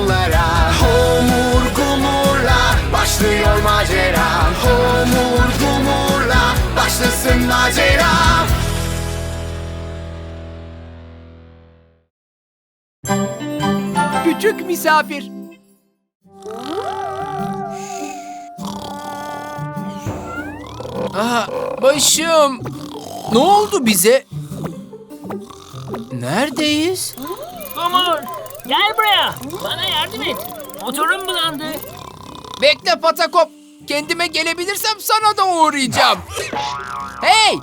onlara Homur Gumur'la Başlıyor macera Homur Gumur'la Başlasın macera Küçük misafir. Aa, başım. Ne oldu bize? Neredeyiz? Gumur gel buraya. Bana yardım et. Motorum bulandı. Bekle Patakop. Kendime gelebilirsem sana da uğrayacağım. Hey!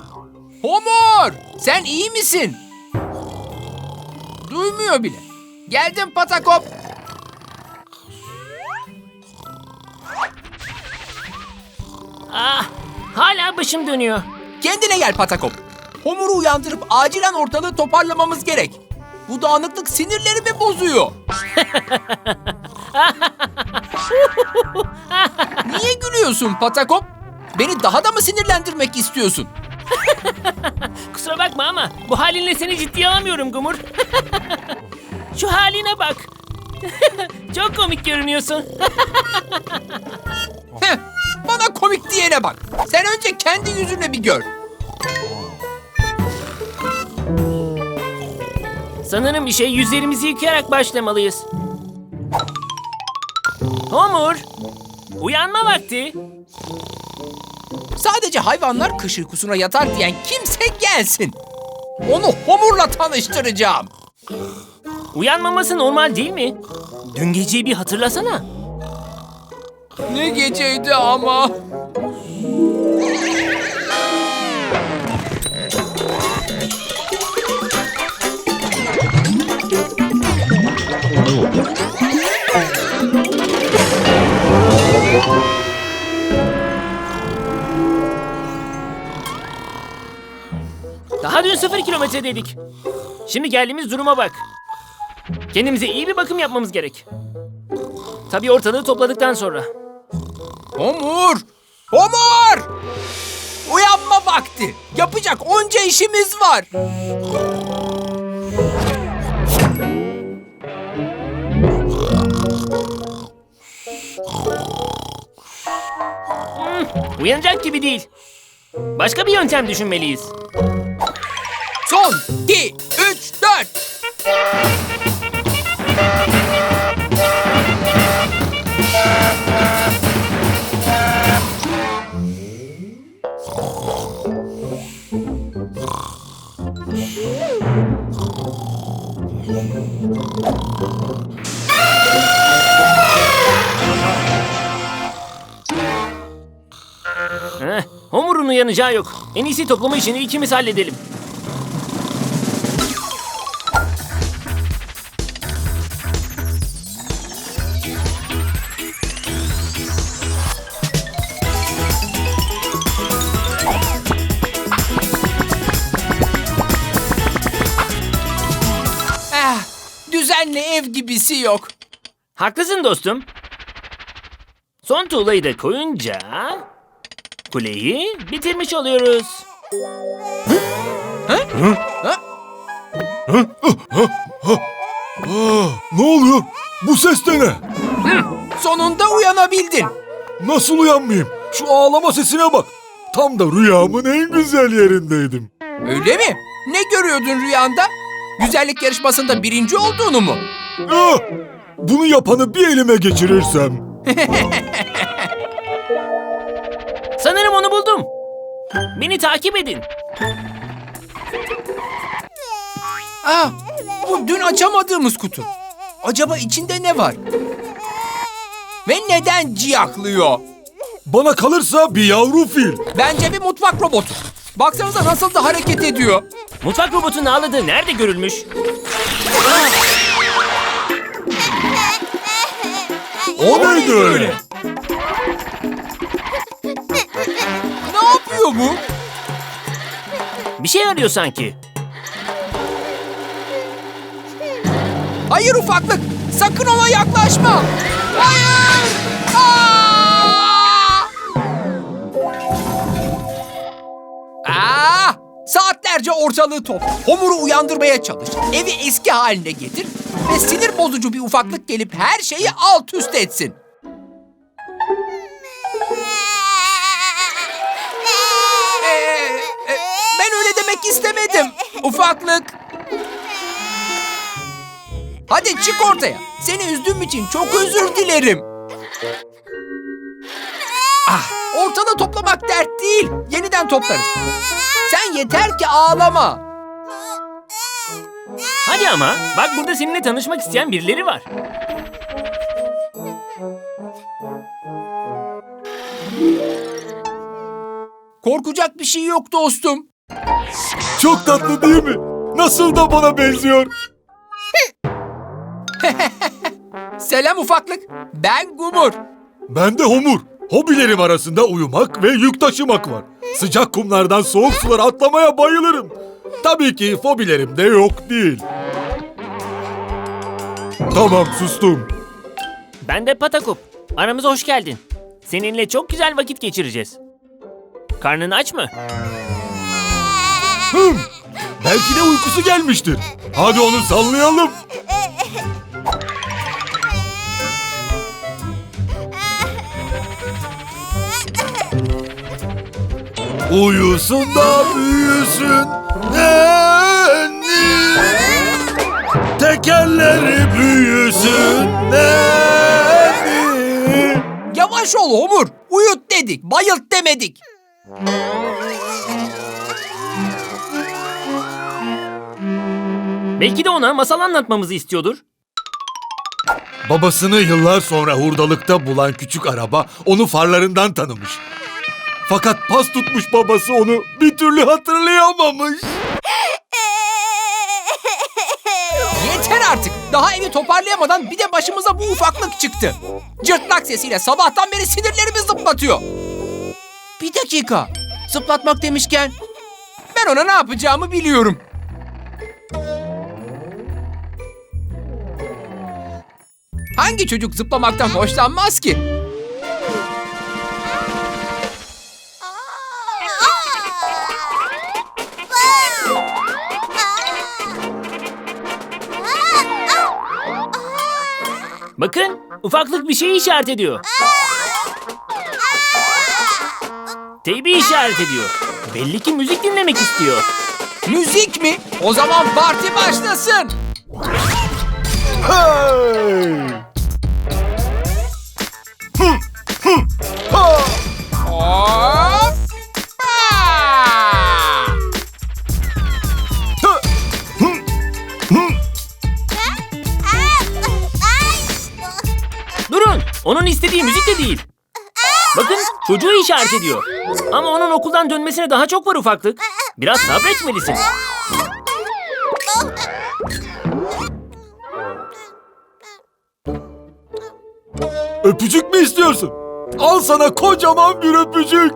Homur! Sen iyi misin? Duymuyor bile. Geldim Patakop. Ah hala başım dönüyor. Kendine gel Patakop. Homur'u uyandırıp acilen ortalığı toparlamamız gerek. Bu dağınıklık sinirlerimi bozuyor. Niye gülüyorsun Patakop? Beni daha da mı sinirlendirmek istiyorsun? Kusura bakma ama bu halinle seni ciddiye alamıyorum Gumur. Şu haline bak. Çok komik görünüyorsun. Heh, bana komik diyene bak. Sen önce kendi yüzünle bir gör. Sanırım işe yüzlerimizi yıkayarak başlamalıyız. Homur, uyanma vakti. Sadece hayvanlar kış uykusuna yatar diyen kimse gelsin. Onu Homur'la tanıştıracağım. Uyanmaması normal değil mi? Dün geceyi bir hatırlasana. Ne geceydi ama. Kilometre dedik. Şimdi geldiğimiz duruma bak. Kendimize iyi bir bakım yapmamız gerek. Tabii ortalığı topladıktan sonra. Homur! Homur! Uyanma vakti. Yapacak onca işimiz var. Uyanacak gibi değil. Başka bir yöntem düşünmeliyiz. Son, iki, üç, dört. Heh, Homur'un uyanacağı yok. En iyisi toplama işini ikimiz halledelim. Ev gibisi yok. Haklısın dostum. Son tuğlayı da koyunca kuleyi bitirmiş oluyoruz. Ne oluyor? Bu ses de ne? Sonunda uyanabildin. Nasıl uyanmayayım? Şu ağlama sesine bak. Tam da rüyamın en güzel yerindeydim. Öyle mi? Ne görüyordun rüyanda? Güzellik yarışmasında birinci olduğunu mu? Ah! Bunu yapanı bir elime geçirirsem. Sanırım onu buldum. Beni takip edin. Aa, bu dün açamadığımız kutu. Acaba içinde ne var? Ve neden ciyaklıyor? Bana kalırsa bir yavru fil. Bence bir mutfak robotu. Baksanıza nasıl da hareket ediyor. Mutfak robotunun ağladığı nerede görülmüş? O neydi öyle? Ne yapıyor bu? Bir şey arıyor sanki. Hayır ufaklık. Sakın ona yaklaşma. Hayır. Aa! Saatlerce ortalığı topla. Homur'u uyandırmaya çalış. Evi eski haline getir. Ve sinir bozucu bir ufaklık gelip her şeyi alt üst etsin. Ee, e, ben öyle demek istemedim. Ufaklık. Hadi çık ortaya. Seni üzdüğüm için çok özür dilerim. Toplamak dert değil. Yeniden toplarız. Sen yeter ki ağlama. Hadi ama bak burada seninle tanışmak isteyen birileri var. Korkacak bir şey yok dostum. Çok tatlı değil mi? Nasıl da bana benziyor. Selam ufaklık. Ben Gumur. Ben de homur. Hobilerim arasında uyumak ve yük taşımak var. Sıcak kumlardan soğuk sulara atlamaya bayılırım. Tabii ki fobilerim de yok değil. Tamam sustum. Ben de Patakop. Aramıza hoş geldin. Seninle çok güzel vakit geçireceğiz. Karnın aç mı? Hım, belki de uykusu gelmiştir. Hadi onu sallayalım. Uyusun da büyüsün nenni Tekerleri büyüsün nenni Yavaş ol Homur. Uyut dedik, bayılt demedik. Belki de ona masal anlatmamızı istiyordur. Babasını yıllar sonra hurdalıkta bulan küçük araba onu farlarından tanımış. Fakat pas tutmuş babası onu bir türlü hatırlayamamış. Yeter artık. Daha evi toparlayamadan bir de başımıza bu ufaklık çıktı. Cırtlak sesiyle sabahtan beri sinirlerimi zıplatıyor. Bir dakika. Zıplatmak demişken ben ona ne yapacağımı biliyorum. Hangi çocuk zıplamaktan hoşlanmaz ki? Bakın ufaklık bir şey işaret ediyor. Teybi işaret ediyor. Belli ki müzik dinlemek istiyor. Müzik mi? O zaman parti başlasın. Hey! Çocuğu işaret ediyor. Ama onun okuldan dönmesine daha çok var ufaklık. Biraz sabretmelisin. Öpücük mü istiyorsun? Al sana kocaman bir öpücük.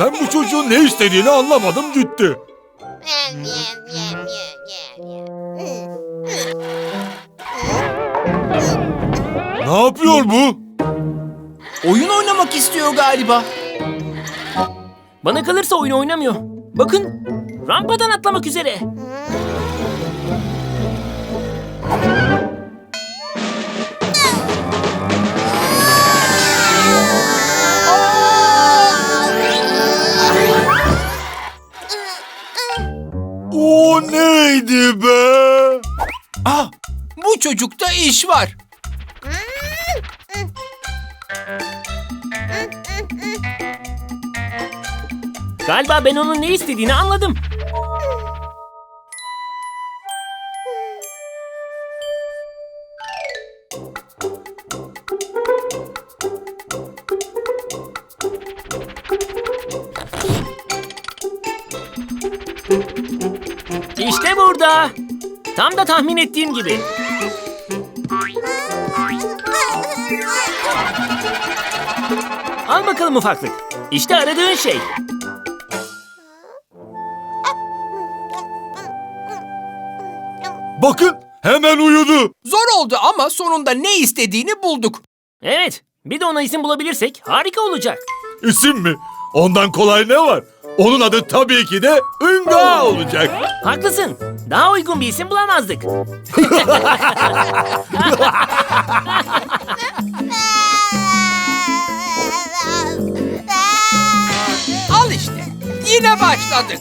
Ben bu çocuğun ne istediğini anlamadım gitti. Ne yapıyor bu? Oyun oynamak istiyor galiba. Bana kalırsa oyun oynamıyor. Bakın rampadan atlamak üzere. O neydi be? Ah, bu çocukta iş var. Galiba ben onun ne istediğini anladım. burada. Tam da tahmin ettiğim gibi. Al bakalım ufaklık. İşte aradığın şey. Bakın hemen uyudu. Zor oldu ama sonunda ne istediğini bulduk. Evet, bir de ona isim bulabilirsek harika olacak. İsim mi? Ondan kolay ne var? Onun adı tabii ki de Ünga olacak. Haklısın. Daha uygun bir isim bulamazdık. Al işte. Yine başladık.